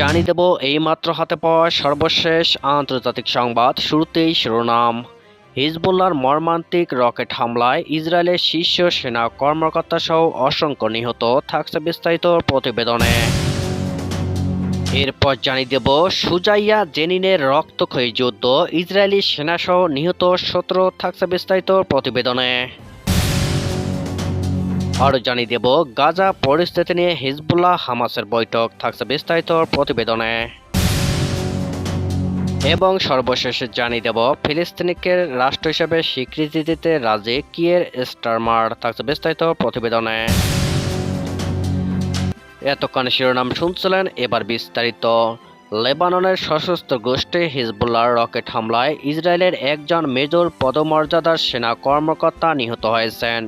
জানিয়ে দেব, এইমাত্র হাতে পাওয়া সর্বশেষ আন্তর্জাতিক সংবাদ। শুরুতেই শিরোনাম। হিজবুল্লার মর্মান্তিক রকেট হামলায় ইসরায়েলের শীর্ষ সেনা কর্মকর্তা সহ অসংখ্য নিহত থাকছে বিস্তারিত প্রতিবেদনে। এরপর জানিয়ে দেব, সুজাইয়া জেনিনের রক্তক্ষয়ী যুদ্ধ। ইসরায়েলি সেনাসহ নিহত সতেরো থাকছে বিস্তারিত প্রতিবেদনে। আরও জানিয়ে দেব, গাজা পরিস্থিতি নিয়ে হিজবুল্লাহ হামাসের বৈঠক থাকছে বিস্তারিত প্রতিবেদনে। এবং সর্বশেষ জানিয়ে দেব, ফিলিস্তিনিকে রাষ্ট্র হিসেবে স্বীকৃতি দিতে রাজি কিয়ের স্টারমার থাকছে বিস্তারিত প্রতিবেদনে। এতক্ষণ শিরোনাম শুনছিলেন, এবার বিস্তারিত। লেবাননের সশস্ত্র গোষ্ঠী হিজবুল্লার রকেট হামলায় ইসরায়েলের একজন মেজর পদমর্যাদার সেনা কর্মকর্তা নিহত হয়েছেন।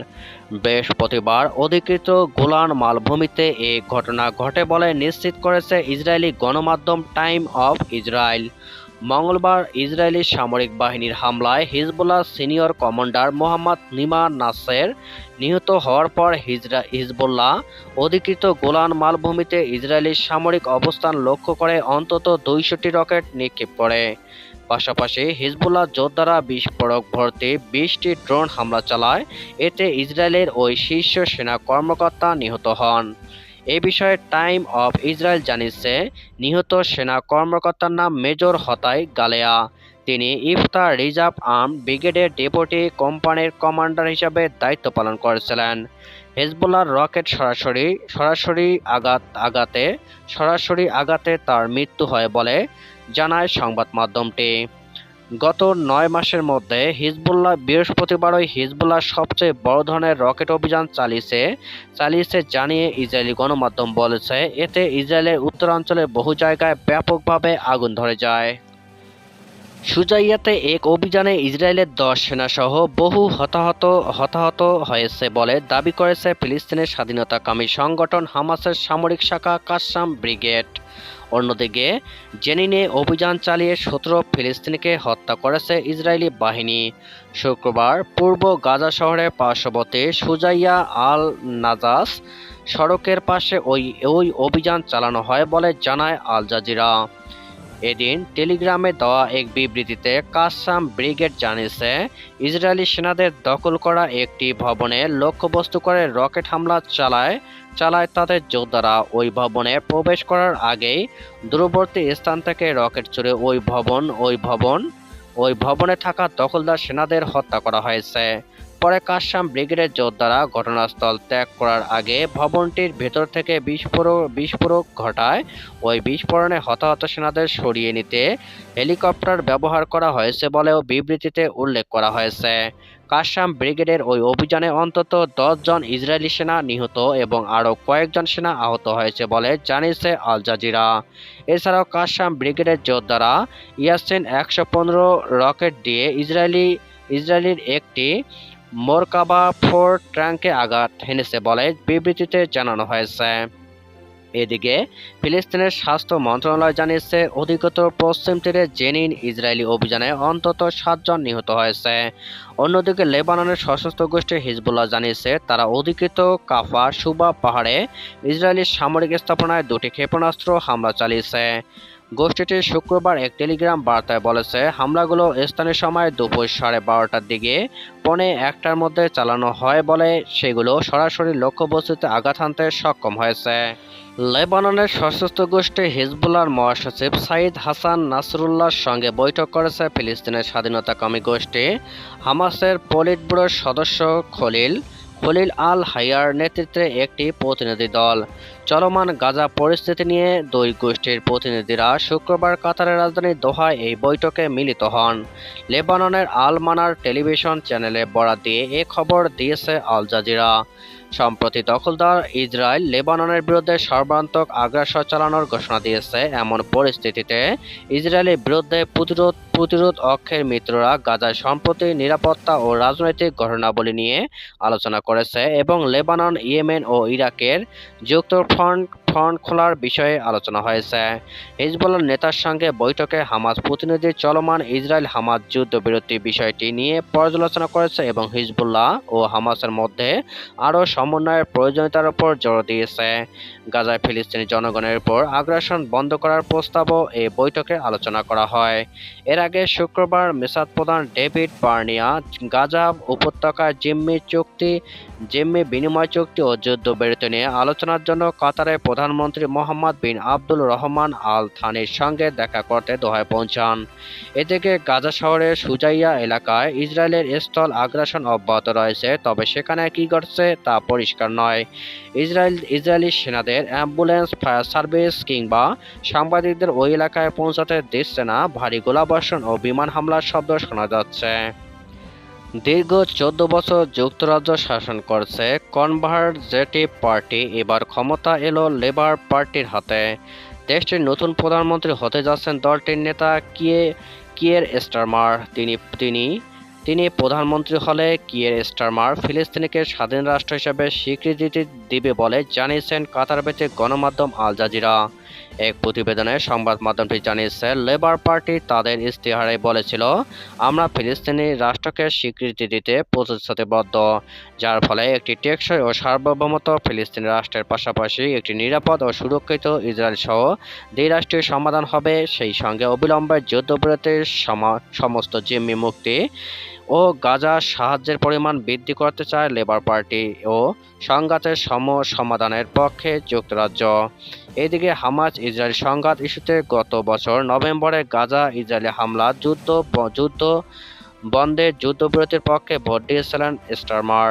বৃহস্পতিবার অধিকৃত গোলান মালভূমিতে এই ঘটনা ঘটে বলে নিশ্চিত করেছে ইসরায়েলি গণমাধ্যম টাইম অফ ইসরায়েল। মঙ্গলবার ইসরায়েলি সামরিক বাহিনীর হামলায় Hezbollah senior commander Mohammad Nima Naser নিহত হওয়ার পর হিজরা হিজবুল্লাহ অধিকৃত গোলান মালভূমিতে ইসরায়েলি সামরিক অবস্থান লক্ষ্য করে অন্তত দুইশোটি রকেট নিক্ষেপ করে। পাশাপাশি হিজবুল্লাহ যোদ্ধারা বিস্ফোরক ভর্তি বিশটি ড্রোন হামলা চালায়, এতে ইসরায়েলের ওই শীর্ষ সেনা কর্মকর্তা নিহত হন। এ বিষয়ে টাইম অফ ইসরায়েল জানিয়েছে, নিহত সেনা কর্মকর্তার নাম মেজর হতাই গালেয়া। তিনি ইফতার রিজার্ভ আর্ম ব্রিগেডের ডেপুটি কোম্পানির কমান্ডার হিসাবে দায়িত্ব পালন করেছিলেন। হেজবুল্লাহর রকেট সরাসরি সরাসরি আঘাত, আঘাতে, সরাসরি আঘাতে তার মৃত্যু হয় বলে জানায় সংবাদ মাধ্যমটি গত নয় মাসের মধ্যে হিজবুল্লাহ বৃহস্পতিবারই হিজবুল্লাহ সবচেয়ে বড় ধরনের রকেট অভিযান চালিয়েছে চালিয়েছে জানিয়ে ইসরায়েলি গণমাধ্যম বলেছে। এতে ইসরায়েলের উত্তরাঞ্চলের বহু জায়গায় ব্যাপকভাবে আগুন ধরে যায়। সুজাইয়াতে এক অভিযানে ইসরায়েলের দশ সেনাসহ বহু হতাহত হতাহত হয়েছে বলে দাবি করেছে ফিলিস্তিনের স্বাধীনতাকামী সংগঠন হামাসের সামরিক শাখা কাসাম ব্রিগেড। অন্যদিকে, জেনিনে অভিযান চালিয়ে সতেরো ফিলিস্তিনিকে হত্যা করেছে ইসরায়েলি বাহিনী। শুক্রবার পূর্ব গাজা শহরের পার্শ্ববর্তী সুজাইয়া আল নাজাস সড়কের পাশে ওই ওই অভিযান চালানো হয় বলে জানায় আল জাজিরা এদিন টেলিগ্রামে দেওয়া এক বিবৃতিতে কাসাম ব্রিগেড জানিয়েছে, ইসরায়েলি সেনাদের দখল করা একটি ভবনে লক্ষ্যবস্তু করে রকেট হামলা চালায় চালায় তাদের যোদ্ধারা। ওই ভবনে প্রবেশ করার আগেই দূরবর্তী স্থান থেকে রকেট ছুড়ে ওই ভবন ওই ভবন, ওই ভবনে থাকা দখলদার সেনাদের হত্যা করা হয়েছে। পরে কাশ্যাম ব্রিগেডের যোদ্ধারা ঘটনাস্থল ত্যাগ করার আগে ভবনটির ভেতর থেকে বিস্ফোরক বিস্ফোরক ঘটায়। ওই বিস্ফোরণে হতাহত সেনাদের সরিয়ে নিতে হেলিকপ্টার ব্যবহার করা হয়েছে বলেও বিবৃতিতে উল্লেখ করা হয়েছে। কাশ্যাম ব্রিগেডের ওই অভিযানে অন্তত জন ইসরায়েলি সেনা নিহত এবং আরও কয়েকজন সেনা আহত হয়েছে বলে জানিয়েছে আল জাজিরা। এছাড়াও কাশ্যাম ব্রিগেডের যোদ্ধারা ইয়াসিন একশো পনেরো রকেট দিয়ে ইসরায়েলি, ইসরায়েলির একটি মোরকাবা ফোর ট্যাঙ্কে আঘাত হেনেছে বলে বিবৃতিতে জানানো হয়েছে। এদিকে, ফিলিস্তিনের স্বাস্থ্য মন্ত্রণালয় জানিয়েছে, অধিকতর পশ্চিম তীরে জেনিন ইসরায়েলি অভিযানে অন্তত সাতজন নিহত হয়েছে। অন্যদিকে, লেবাননের সশস্ত্র গোষ্ঠী হিজবুল্লাহ জানিয়েছে, তারা অধিকৃত কাফা সুবা পাহাড়ে ইসরায়েলি সামরিক স্থাপনায় দুটি ক্ষেপণাস্ত্র হামলা চালিয়েছে। গোষ্ঠীটি শুক্রবার এক টেলিগ্রাম বার্তায় বলেছে, হামলাগুলো স্থানীয় সময় দুপুর সাড়ে বারোটার দিকে পনে একটার মধ্যে চালানো হয় বলে সেগুলো সরাসরি লক্ষ্যবস্তুতে আঘাত হানতে সক্ষম হয়েছে। লেবাননের সশস্ত্র গোষ্ঠী হিজবুল্লাহর মহাসচিব সাইদ হাসান নাসরুল্লাহর সঙ্গে বৈঠক করেছে ফিলিস্তিনের স্বাধীনতাকামী গোষ্ঠী হামাসের পলিট সদস্য খলিল খলিল আল হায়ার নেতৃত্বে একটি প্রতিনিধি দল। চলমান গাজা পরিস্থিতি নিয়ে দুই গোষ্ঠীর প্রতিনিধিরা শুক্রবার কাতারের রাজধানী দোহায় এই বৈঠকে মিলিত হন। লেবাননের আল মানার টেলিভিশন চ্যানেলে বরাত দিয়ে এ খবর দিয়েছে আল জাজিরা। সম্প্রতি দখলদার ইসরায়েল লেবাননের বিরুদ্ধে সর্বান্তক আগ্রাসন চালানোর ঘোষণা দিয়েছে। এমন পরিস্থিতিতে ইসরায়েলের বিরুদ্ধে প্রতিরোধ প্রতিরোধ অক্ষের মিত্ররা গাজার সম্প্রতি নিরাপত্তা ও রাজনৈতিক ঘটনাবলী নিয়ে আলোচনা করেছে এবং লেবানন, ইয়েমেন ও ইরাকের যুক্ত ফ্রন্ট খোলার বিষয়ে আলোচনা হয়েছে। হিজবুল্লাহ নেতার সঙ্গে বৈঠকে হামাজ প্রতিনিধি চলমান ইসরায়েল হামাস যুদ্ধবিরতি বিষয়টি নিয়ে পর্যালোচনা করেছে এবং হিজবুল্লাহ ও হামাসের মধ্যে আরও সমন্বয়ের প্রয়োজনীয়তার উপর জোর দিয়েছে। গাজায় ফিলিস্তিনি জনগণের উপর আগ্রাসন বন্ধ করার প্রস্তাবও এই বৈঠকে আলোচনা করা হয়। এর আগে শুক্রবার মেসাদ প্রধান ডেভিড বার্নিয়া গাজা উপত্যকায় জিম্মি চুক্তি, জিম্মি বিনিময় চুক্তি ও যুদ্ধবিরতি নিয়ে আলোচনার জন্য কাতারের প্রধানমন্ত্রী মোহাম্মদ বিন আব্দুল রহমান আল থানির সঙ্গে দেখা করতে দোহায় পৌঁছান। এদিকে গাজা শহরের সুজাইয়া এলাকায় ইসরায়েলের স্থল আগ্রাসন অব্যাহত রয়েছে, তবে সেখানে কি ঘটছে তা পরিষ্কার নয়। ইসরায়েল, ইসরায়েলি সেনাদের অ্যাম্বুলেন্স, ফায়ার সার্ভিস কিংবা সাংবাদিকদের ওই এলাকায় পৌঁছাতে দিচ্ছে না, ভারী গোলাবর্ষণ ও বিমান হামলার শব্দ শোনা যাচ্ছে। দীর্ঘ চোদ্দ বছর যুক্তরাজ্য শাসন করছে, কনভারজেটিভ পার্টি। এবার ক্ষমতা এলো লেবার পার্টির হাতে। দেশটির নতুন প্রধানমন্ত্রী হতে যাচ্ছেন দলটির নেতা কিয়ে, কিয়ের স্টারমার। তিনি তিনি তিনি প্রধানমন্ত্রী হলে কিয়ের স্টারমার ফিলিস্তিনিকে স্বাধীন রাষ্ট্র হিসেবে স্বীকৃতি দিবে বলে জানিয়েছেন কাতার গণমাধ্যম আল জাজিরা। এক প্রতিবেদনে সংবাদ মাধ্যমটি জানিয়েছে, লেবার পার্টি তাদের ইস্তেহারে বলেছিল, আমরা ফিলিস্তিনি রাষ্ট্রকে স্বীকৃতি দিতে প্রতিশ্রুতিবদ্ধ। যার ফলে একটি টেকসই ও সার্বভৌমত্ব ফিলিস্তিনি রাষ্ট্রের পাশাপাশি একটি নিরাপদ ও সুরক্ষিত ইসরায়েল সহ দ্বিরাষ্ট্রীয় সমাধান হবে। সেই সঙ্গে অবিলম্বে যুদ্ধবিরতির সমা- সমস্ত জিম্মি মুক্তি ও গাজার সাহায্যের পরিমাণ বৃদ্ধি করতে চায় লেবার পার্টি ও সংঘাতের সম সমাধানের পক্ষে যুক্তরাজ্য। এদিকে হামাজ ইসরায়েল সংঘাত ইস্যুতে গত বছর নভেম্বরে গাজা ইসরায়েলি হামলা যুদ্ধ যুদ্ধ বন্ধে যুদ্ধবিরতির পক্ষে ভোট দিয়েছিলেন স্টারমার।